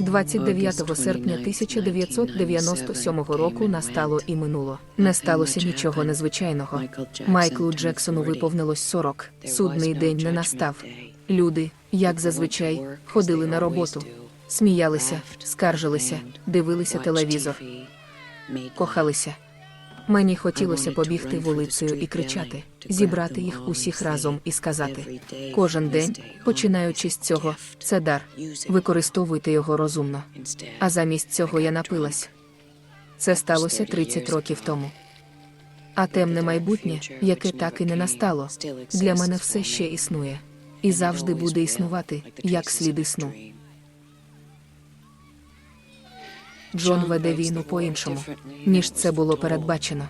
29 серпня 1997 року настало і минуло. Не сталося нічого незвичайного. Майклу Джексону виповнилось 40. Судний день не настав. Люди, як зазвичай, ходили на роботу, сміялися, скаржилися, дивилися телевізор, кохалися. Мені хотілося побігти вулицею і кричати, зібрати їх усіх разом і сказати: кожен день, починаючи з цього, це дар. Використовуйте його розумно. А замість цього я напилась. Це сталося 30 років тому. А темне майбутнє, яке так і не настало, для мене все ще існує і завжди буде існувати, як сліди сну. Джон веде війну по-іншому, ніж це було передбачено.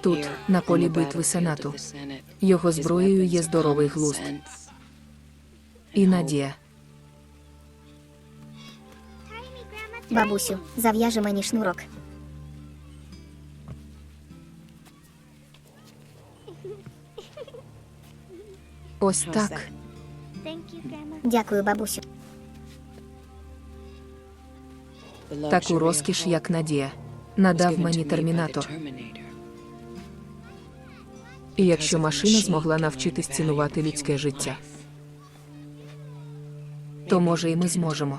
Тут, на полі битви Сенату, його зброєю є здоровий глузд. І надія. Бабусю, зав'яжи мені шнурок. Ось так. Дякую, бабусю. Таку розкіш, як Надія, надав мені термінатор. І якщо машина змогла навчитись цінувати людське життя, то може і ми зможемо.